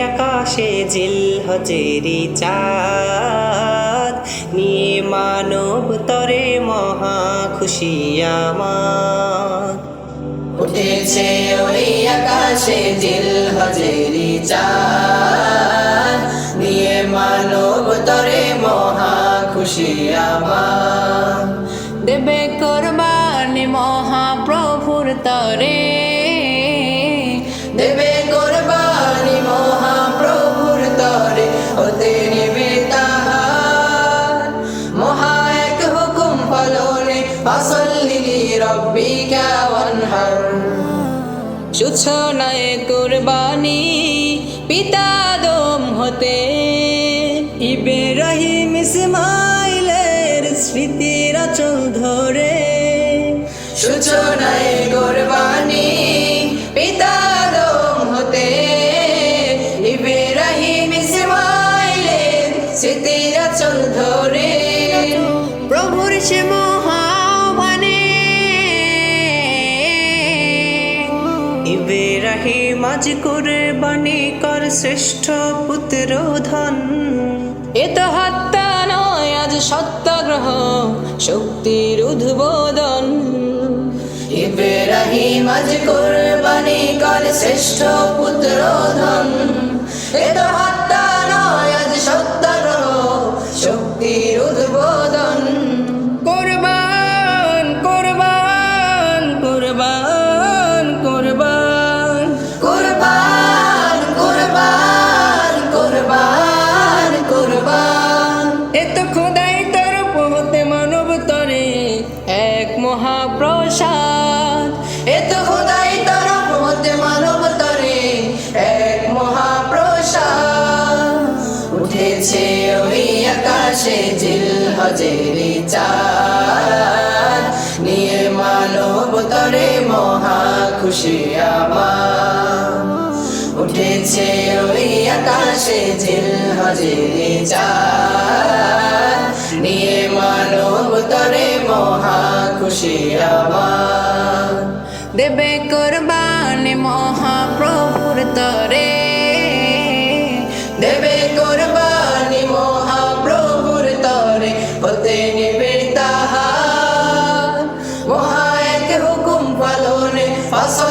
আকাশে জিল হজেরি চাঁদ। নিয়ে মানব তরে মহা খুশি আমার। উঠেছে ওই আকাশে জিল হজেরি চাঁদ। নিয়ে মানব তরে মহা খুশি আমার। দেবে কোরবানি মহাপ্রভুর তরে সূচনায় কোরবানি, পিতা দম হতে। ইব্রাহিম ইসমাইলের স্মৃতির আচল ধরে। সূচনায় কোরবানি, পিতা দম হতে। ইব্রাহিম ইসমাইলের স্মৃতির চল ধরে। প্রভুর সে মহাবানে ইব্রাহিম করে কুরবানি কর শ্রেষ্ঠ পুত্র ধন। এ তো হত্যা নয় আজ সত্যাগ্রহ শক্তির উদ্বোধন। ইব্রাহিম আজ কোরবানি কর শ্রেষ্ঠ পুত্র ধন। এ তো মহাপ্রসাদ। এ তো খোদাই তরফ হতে মানব তরে, এক মহাপ্রসাদ। উঠেছে ওই আকাশে জিল হজেরি চাঁদ। নিয়ে মানব তরে মহা খুশি আমার। উঠেছে ওই আকাশে জিল হজেরি চাঁদ। খুশি আমার দেবে কোরবানি মহাপ্রভুর তরে। দেবে কোরবানি মহাপ্রভুর তরে হতে নিবিড় তাহা মহা এক হুকুম পালনে ফসল